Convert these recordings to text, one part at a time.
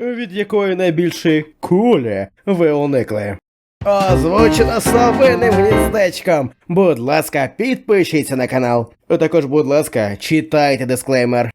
від якої найбільшої кулі ви уникли. Озвучено славинним гніздечком. Будь ласка, підпишіться на канал. А також, будь ласка, читайте дисклеймер.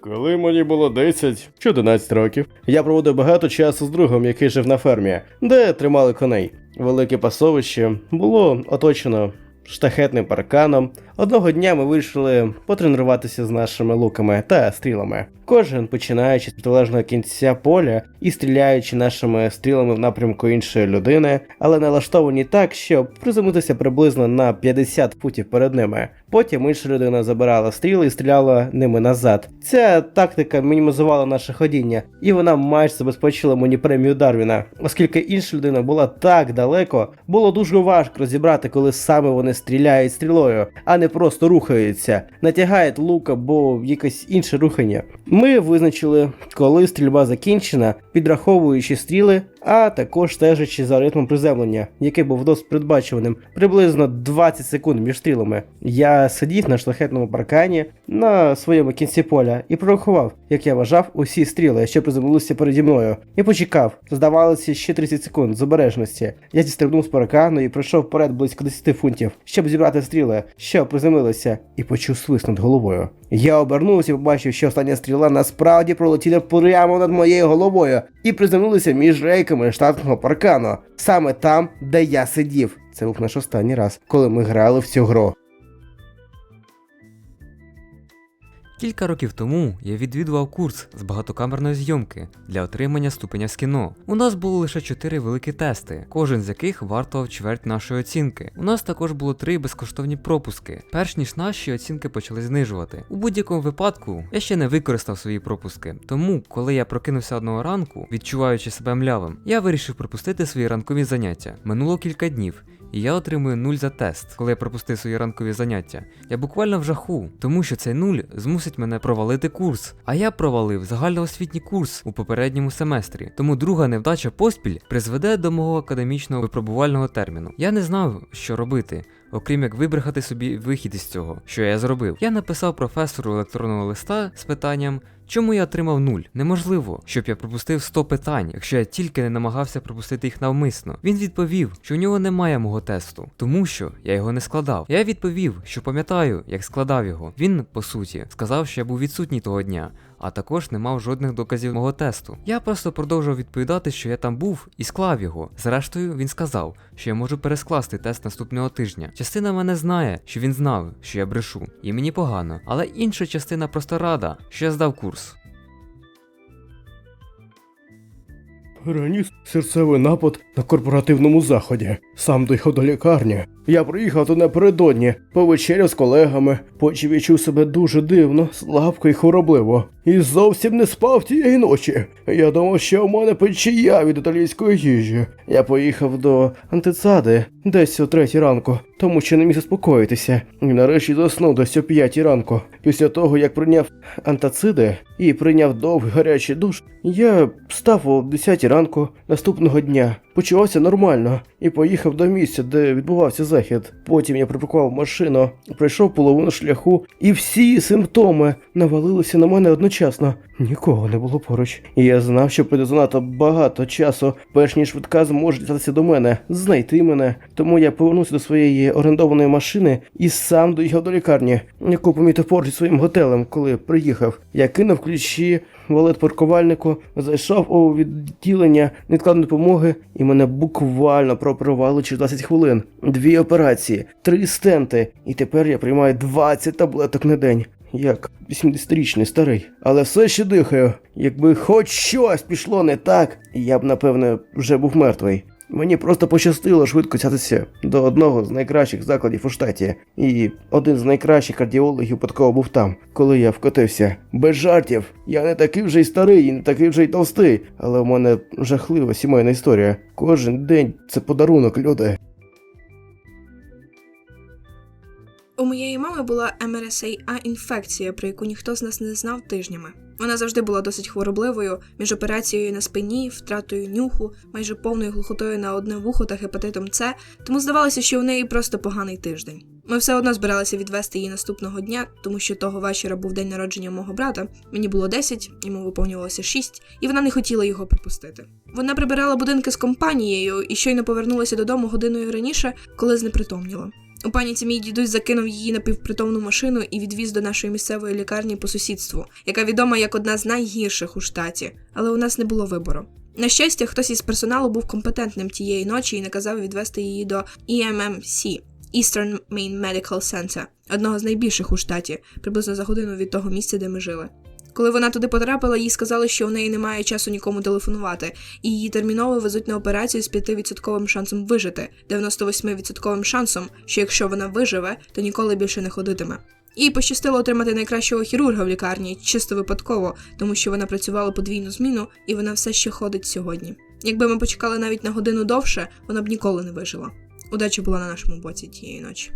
Коли мені було 10 чи 11 років, я проводив багато часу з другом, який жив на фермі, де тримали коней. Велике пасовище було оточено штахетним парканом. Одного дня ми вирішили потренуватися з нашими луками та стрілами. Кожен починаючи з протилежного кінця поля і стріляючи нашими стрілами в напрямку іншої людини, але налаштовані так, щоб приземлитися приблизно на 50 футів перед ними. Потім інша людина забирала стріли і стріляла ними назад. Ця тактика мінімізувала наше ходіння, і вона майже забезпечила мені премію Дарвіна, оскільки інша людина була так далеко, було дуже важко розібрати, коли саме вони стріляють стрілою, а не просто рухається, натягає лук або якесь інше рухання. Ми визначили, коли стрільба закінчена, підраховуючи стріли, а також стежачи за ритмом приземлення, який був досить передбачуваним, приблизно 20 секунд між стрілами. Я сидів на шляхетному паркані на своєму кінці поля і прорахував, як я вважав, усі стріли, що приземлилися переді мною, і почекав. Здавалося ще 30 секунд з обережності. Я зістрибнув з паркану і пройшов вперед близько 10 фунтів, щоб зібрати стріли, що приземлилися, і почув свист над головою. Я обернувся і побачив, що остання стріла насправді пролетіла прямо над моєю головою і приземлилася між рейками штатного паркану, саме там, де я сидів. Це був наш останній раз, коли ми грали в цю гру. Кілька років тому я відвідував курс з багатокамерної зйомки для отримання ступеня з кіно. У нас було лише чотири великі тести, кожен з яких вартував чверть нашої оцінки. У нас також було три безкоштовні пропуски, перш ніж наші оцінки почали знижувати. У будь-якому випадку я ще не використав свої пропуски. Тому, коли я прокинувся одного ранку, відчуваючи себе млявим, я вирішив пропустити свої ранкові заняття. Минуло кілька днів. І я отримую нуль за тест, коли я пропустив свої ранкові заняття. Я буквально в жаху, тому що цей нуль змусить мене провалити курс. А я провалив загальноосвітній курс у попередньому семестрі. Тому друга невдача поспіль призведе до мого академічного випробувального терміну. Я не знав, що робити. Окрім як вибрехати собі вихід із цього, що я зробив. Я написав професору електронного листа з питанням, чому я отримав нуль. Неможливо, щоб я пропустив 100 питань, якщо я тільки не намагався пропустити їх навмисно. Він відповів, що у нього немає мого тесту, тому що я його не складав. Я відповів, що пам'ятаю, як складав його. Він, по суті, сказав, що я був відсутній того дня. А також не мав жодних доказів мого тесту. Я просто продовжував відповідати, що я там був, і склав його. Зрештою, він сказав, що я можу перескласти тест наступного тижня. Частина мене знає, що він знав, що я брешу, і мені погано. Але інша частина просто рада, що я здав курс. Переніс серцевий напад на корпоративному заході. Сам доїхав до лікарні. Я приїхав туди напередодні, повечеряв з колегами, потім відчув себе дуже дивно, слабко і хворобливо. І зовсім не спав тієї ночі. Я думав, що у мене печія від італійської їжі. Я поїхав до антицади десь о третій ранку, тому що не міг заспокоїтися. І нарешті заснув десь о п'ятій ранку. Після того, як прийняв антациди і прийняв довгий гарячий душ, я встав о 10 ранку наступного дня, почувався нормально і поїхав до місця, де відбувався захід. Потім я припаркував машину, пройшов половину шляху, і всі симптоми навалилися на мене одночасно. Нікого не було поруч. І я знав, що прийде занадто багато часу, перш ніж швидка зможе дістатися до мене, знайти мене. Тому я повернувся до своєї орендованої машини і сам доїхав до лікарні, яку помітив поруч зі своїм готелем, коли приїхав. Я кинув ключі валет паркувальнику, зайшов у відділення невідкладної допомоги, і мене буквально пропривали через 20 хвилин. Дві операції, три стенти, і тепер я приймаю 20 таблеток на день. Як 80-річний старий, але все ще дихаю. Якби хоч щось пішло не так, я б напевне вже був мертвий. Мені просто пощастило швидко сятися до одного з найкращих закладів у штаті, і один з найкращих кардіологів випадково був там, коли я вкотився. Без жартів, я не такий вже й старий, і не такий вже й товстий, але в мене жахлива сімейна історія. Кожен день це подарунок, люди. У моєї мами була МРСА інфекція, про яку ніхто з нас не знав тижнями. Вона завжди була досить хворобливою між операцією на спині, втратою нюху, майже повною глухотою на одне вухо та гепатитом С, тому здавалося, що у неї просто поганий тиждень. Ми все одно збиралися відвести її наступного дня, тому що того вечора був день народження мого брата. Мені було 10, йому виповнювалося 6, і вона не хотіла його пропустити. Вона прибирала будинки з компанією і щойно повернулася додому годиною раніше, коли знепритомніла. У паніці мій дідусь закинув її на півпритомну машину і відвіз до нашої місцевої лікарні по сусідству, яка відома як одна з найгірших у штаті, але у нас не було вибору. На щастя, хтось із персоналу був компетентним тієї ночі і наказав відвести її до EMMC – Eastern Main Medical Center, одного з найбільших у штаті, приблизно за годину від того місця, де ми жили. Коли вона туди потрапила, їй сказали, що у неї немає часу нікому телефонувати, і її терміново везуть на операцію з 5% шансом вижити, 98% шансом, що якщо вона виживе, то ніколи більше не ходитиме. Їй пощастило отримати найкращого хірурга в лікарні чисто випадково, тому що вона працювала подвійну зміну, і вона все ще ходить сьогодні. Якби ми почекали навіть на годину довше, вона б ніколи не вижила. Удача була на нашому боці тієї ночі.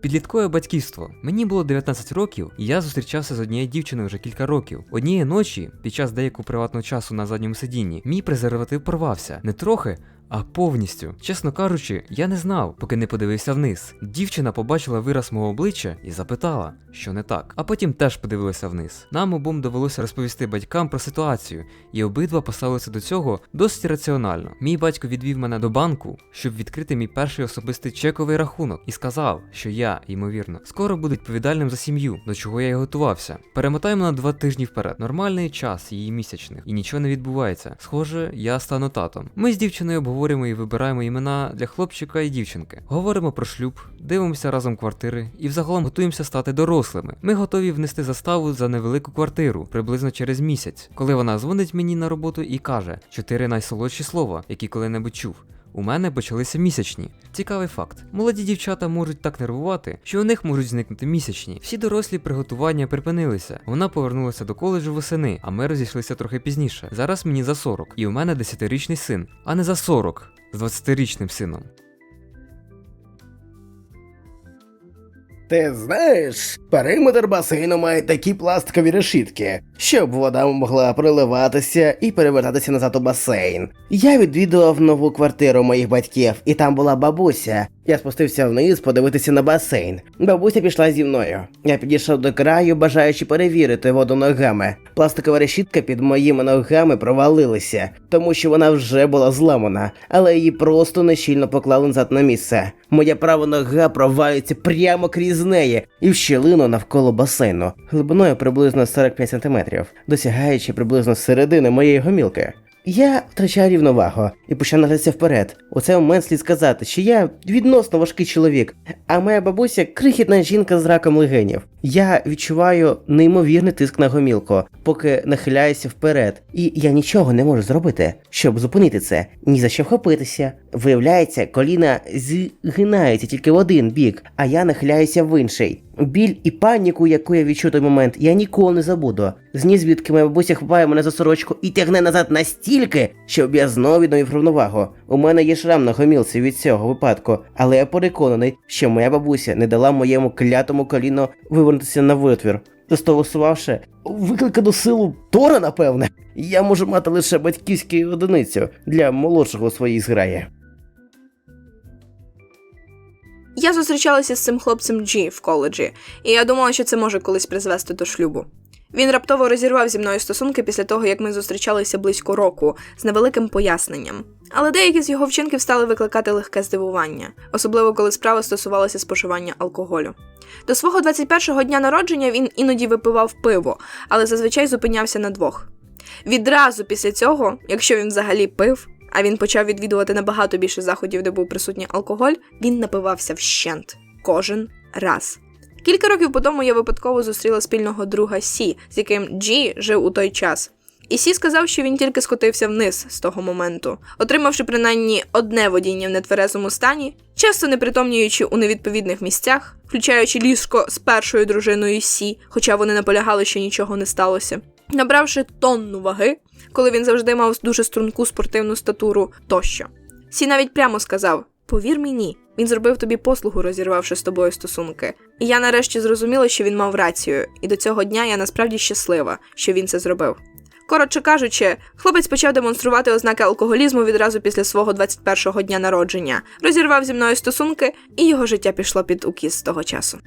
Підліткове батьківство. Мені було 19 років, і я зустрічався з однією дівчиною вже кілька років. Однієї ночі, під час деякого приватного часу на задньому сидінні, мій презерватив порвався. Не трохи, а повністю. Чесно кажучи, я не знав, поки не подивився вниз. Дівчина побачила вираз мого обличчя і запитала, що не так. А потім теж подивилася вниз. Нам обом довелося розповісти батькам про ситуацію, і обидва поставилися до цього досить раціонально. Мій батько відвів мене до банку, щоб відкрити мій перший особистий чековий рахунок, і сказав, що я, ймовірно, скоро буду відповідальним за сім'ю, до чого я й готувався. Перемотаємо на два тижні вперед. Нормальний час її місячних, і нічого не відбувається. Схоже, я стану татом. Ми з дівчиною обговорюємо і вибираємо імена для хлопчика і дівчинки. Говоримо про шлюб, дивимося разом квартири і взагалом готуємося стати дорослими. Ми готові внести заставу за невелику квартиру приблизно через місяць, коли вона дзвонить мені на роботу і каже чотири найсолодші слова, які коли-небудь чув. У мене почалися місячні. Цікавий факт. Молоді дівчата можуть так нервувати, що у них можуть зникнути місячні. Всі дорослі приготування припинилися. Вона повернулася до коледжу восени, а ми розійшлися трохи пізніше. Зараз мені за 40, і у мене 10-річний син, а не за 40 з 20-річним сином. Ти знаєш, периметр басейну має такі пластикові решітки, щоб вода могла проливатися і перевертатися назад у басейн. Я відвідував нову квартиру моїх батьків, і там була бабуся. Я спустився вниз подивитися на басейн. Бабуся пішла зі мною. Я підійшов до краю, бажаючи перевірити воду ногами. Пластикова решітка під моїми ногами провалилася, тому що вона вже була зламана, але її просто нещільно поклали назад на місце. Моя права нога провалюється прямо крізь неї і в щілину навколо басейну, глибиною приблизно 45 см, досягаючи приблизно середини моєї гомілки. Я втрачаю рівновагу і почав награтися вперед. У цей момент слід сказати, що я відносно важкий чоловік, а моя бабуся крихітна жінка з раком легенів. Я відчуваю неймовірний тиск на гомілку, поки нахиляюся вперед, і я нічого не можу зробити, щоб зупинити це, ні за що вхопитися. Виявляється, коліна згинаються тільки в один бік, а я нахиляюся в інший. Біль і паніку, яку я відчув той момент, я ніколи не забуду. Зні звідки моя бабуся хапає мене за сорочку і тягне назад настільки, щоб я знову відновив рівновагу. У мене є шрам на гомілці від цього випадку, але я переконаний, що моя бабуся не дала моєму клятому коліну вивернутися на витвір. Застосувавши викликану силу Тора, напевне, я можу мати лише батьківську одиницю для молодшого своїй зграї. Я зустрічалася з цим хлопцем Джі в коледжі, і я думала, що це може колись призвести до шлюбу. Він раптово розірвав зі мною стосунки після того, як ми зустрічалися близько року з невеликим поясненням. Але деякі з його вчинків стали викликати легке здивування, особливо коли справа стосувалася споживання алкоголю. До свого 21-го дня народження він іноді випивав пиво, але зазвичай зупинявся на двох. Відразу після цього, якщо він взагалі пив, а він почав відвідувати набагато більше заходів, де був присутній алкоголь, він напивався вщент кожен раз. Кілька років по тому я випадково зустріла спільного друга Сі, з яким Джі жив у той час. І Сі сказав, що він тільки скотився вниз з того моменту, отримавши принаймні одне водіння в нетверезому стані, часто непритомнюючи у невідповідних місцях, включаючи ліжко з першою дружиною Сі, хоча вони наполягали, що нічого не сталося, набравши тонну ваги, коли він завжди мав дуже струнку спортивну статуру тощо. Сі навіть прямо сказав: Повір мені, він зробив тобі послугу, розірвавши з тобою стосунки. І я нарешті зрозуміла, що він мав рацію, і до цього дня я насправді щаслива, що він це зробив. Коротше кажучи, хлопець почав демонструвати ознаки алкоголізму відразу після свого 21-го дня народження, розірвав зі мною стосунки, і його життя пішло під укіс з того часу.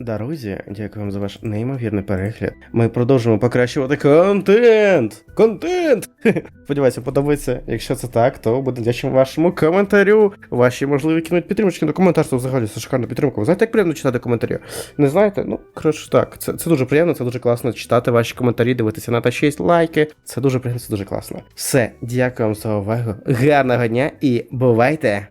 Друзі, дякую вам за ваш неймовірний перегляд. Ми продовжуємо покращувати контент. Контент! Сподіваюся, подобається. Якщо це так, то буде вдячним вашому коментарю. Ваші можливі кинуть підтримочки на коментар, це взагалі це шикарна підтримка. Ви знаєте, як приємно читати коментарі? Не знаєте? Ну, коротше так. Це, це дуже приємно, це дуже класно читати ваші коментарі, дивитися на та 6 лайки. Це дуже приємно, це дуже класно. Все, дякую вам за увагу. Гарного дня і бувайте!